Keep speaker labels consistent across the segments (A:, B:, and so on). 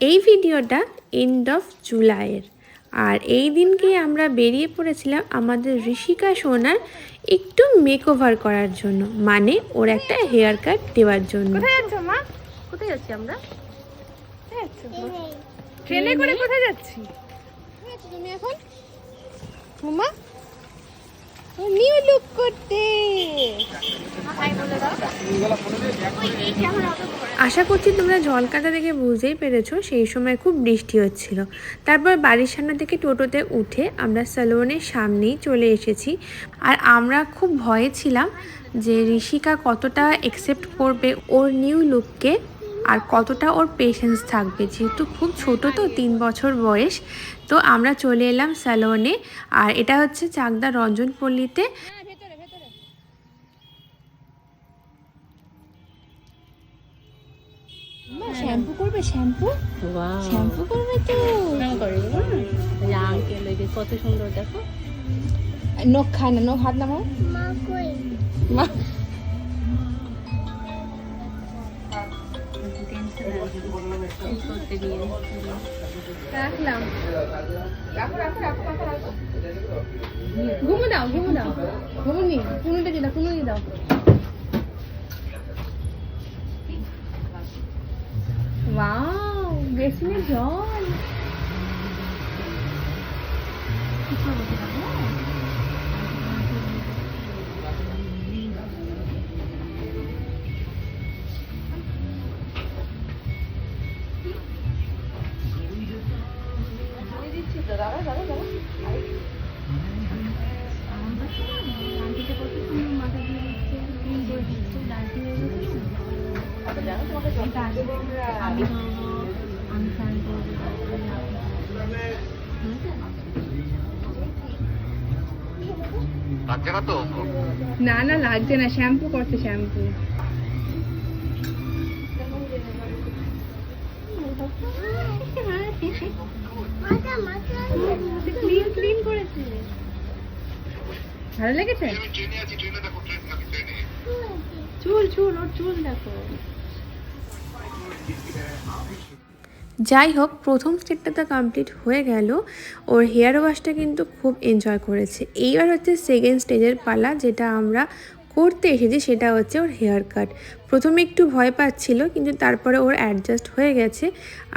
A: এই ভিডিওটা end of জুলাইয়ের। আর এই দিনকেই আমরা বেরিয়ে পড়েছিলাম আমাদের ঋষিকা সোনার একটু মেকওভার করার জন্য। মানে ওর একটা হেয়ার কাট দেওয়ার জন্য।
B: কোথায় যাচ্ছ মা? কোথায় যাচ্ছি আমরা? কোথায় ট্রেনে করে কোথায় যাচ্ছি? তুমি এখন মামা নিউ লুক করতে।
A: আশা করছি তোমরা জলকাতা দেখে বুঝতেই পেরেছ, সেই সময় খুব বৃষ্টি হচ্ছিল। তারপর বাড়ির সামনে থেকে টোটোতে উঠে আমরা স্যালোনের সামনেই চলে এসেছি। আর আমরা খুব ভয়ে ছিলাম যে ঋষিকা কতটা অ্যাকসেপ্ট করবে ওর নিউ লুককে আর কতটা ওর পেশেন্স থাকবে। যেহেতু খুব ছোট তো, তিন বছর বয়স, তো আমরা চলে এলাম স্যালোনে। আর এটা হচ্ছে চাকদা রঞ্জনপল্লীতে
B: করবে শ্যাম্পু? শ্যাম্পু করবে তো।
C: কত সুন্দর দেখো
B: নখ খায় না নখ হাত নামাও মা রাখলাম ঘুমো দাও ঘুমো দাও। ঘুমুনি কুনুটা দিয়ে দাও কুনুনি দাও। cabecinha de óleo. Que falou que era bom?
D: আমি লাগছে না তো
B: না না লাগছে না শ্যাম্পু করতে শ্যাম্পু ভালো লেগেছে চুল চুল ওর চুল দেখো
A: যাই হোক প্রথম স্টেপটা কমপ্লিট হয়ে গেল। ওর হেয়ার ওয়াশটা কিন্তু খুব এনজয় করেছে। এইবার হচ্ছে সেকেন্ড স্টেজের পালা যেটা আমরা করতে এসেছি, সেটা হচ্ছে ওর হেয়ার কাট প্রথমে একটু ভয় পাচ্ছিল, কিন্তু তারপরে ওর অ্যাডজাস্ট হয়ে গেছে।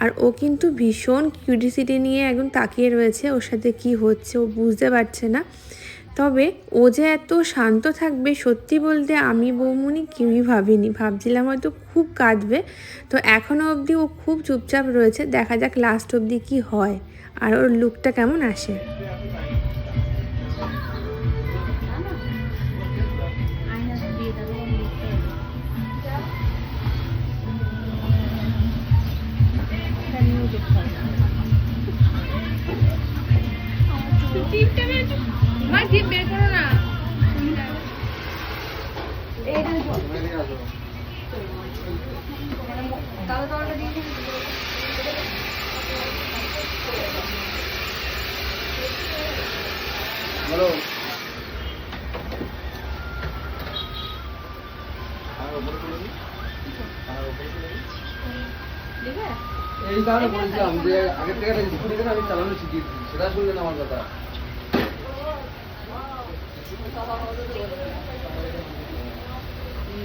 A: আর ও কিন্তু ভীষণ কিউরিসিটি নিয়ে একদম তাকিয়ে রয়েছে, ওর সাথে কি হচ্ছে ও বুঝতে পারছে না। তবে ও যে এত শান্ত থাকবে সত্যি বলতে আমি বৌমনি কেউই ভাবিনি। ভাবছিলাম হয়তো খুব কাঁদবে। তো এখনও অবধি ও খুব চুপচাপ রয়েছে। দেখা যাক লাস্ট অবধি কি হয়। আর ওর লুকটা কেমন আসে?
D: বলো
E: এই কারণে বলছিলাম যে আগের থেকে একটা স্কুটি থেকে আমি চালানো শিখিয়েছি সেটা শুনলেন আমার কথা।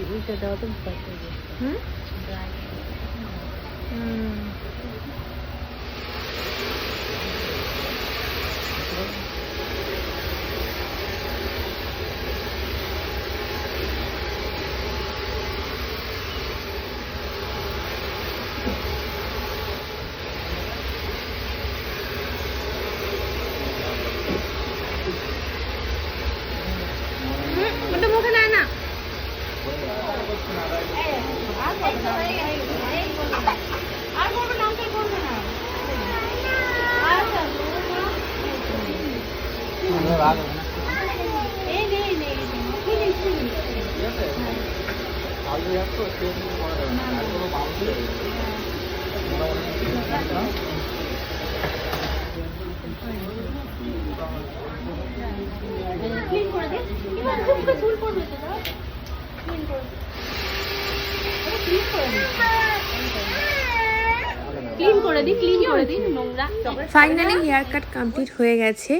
C: উল্টে দেওয়া তো ভয়
B: হুম ওটা মুখে নেয় না আর করবে না আঙ্কেল করবে না
E: আলু একশো ট্রেন করা যাবে না আর কোনো বাউন্সে
B: ক্লিন করে দে এবার চুল পড়বে তো দাও ক্লিন করে ক্লিন করে দে ক্লিন করে
C: দিই ক্লিন করে দিই নোংরা
A: ফাইনালি হেয়ার কাট কমপ্লিট হয়ে গেছে।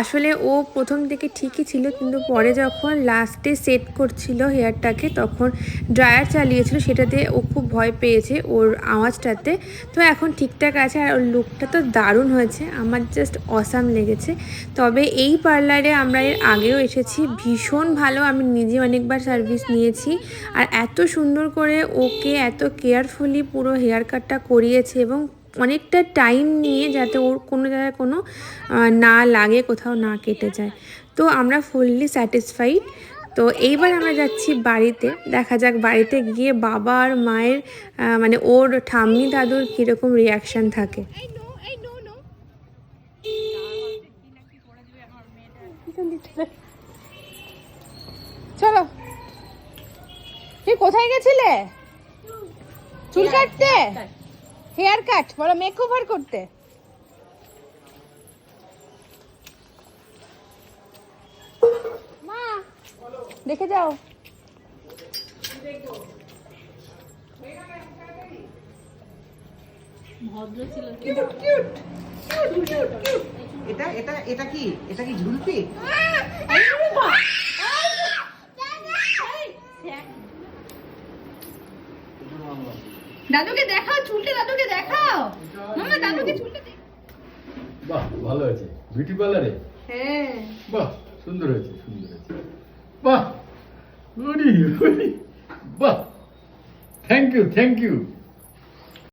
A: আসলে ও প্রথম থেকে ঠিকই ছিল কিন্তু পরে যখন লাস্টে সেট করছিল হেয়ারটাকে তখন ড্রায়ার চালিয়েছিল সেটাতে ও খুব ভয় পেয়েছে ওর আওয়াজটাতে। তো এখন ঠিকঠাক আছে আর ওর লুকটা তো দারুণ হয়েছে আমার জাস্ট অসাম লেগেছে। তবে এই পার্লারে আমরা এর আগেও এসেছি ভীষণ ভালো আমি নিজে অনেকবার সার্ভিস নিয়েছি। আর এত সুন্দর করে ওকে এত কেয়ারফুলি পুরো হেয়ার কাটটা করিয়েছে এবং অনেকটা টাইম নিয়ে যাতে ওর কোনো জায়গায় কোনো না লাগে, কোথাও না কেটে যায়। তো আমরা ফুললি স্যাটিসফাইড তো এইবার আমরা যাচ্ছি বাড়িতে। দেখা যাক বাড়িতে গিয়ে বাবা আর মায়ের মানে ওর ঠাম্মি দাদুর কীরকম রিয়াকশান থাকে।
B: চলো। কোথায় গেছিলে? চুল কাটতে? হেয়ার কাট বলো মেক ওভার করতে। মা দেখে যাও।
C: ভদ্র ছিল
F: এটা এটা এটা কি? এটা কি ঝুলপি?
B: দাদুকে দেখাও চুলটা দাদুকে দেখাও। মামা দাদুকে চুলটা
G: বাহ ভালো হয়েছে। বিউটি পার্লারে
B: হ্যাঁ।
G: বাহ সুন্দর হয়েছে সুন্দর হয়েছে। বাহ বাহ থ্যাংক ইউ থ্যাংক ইউ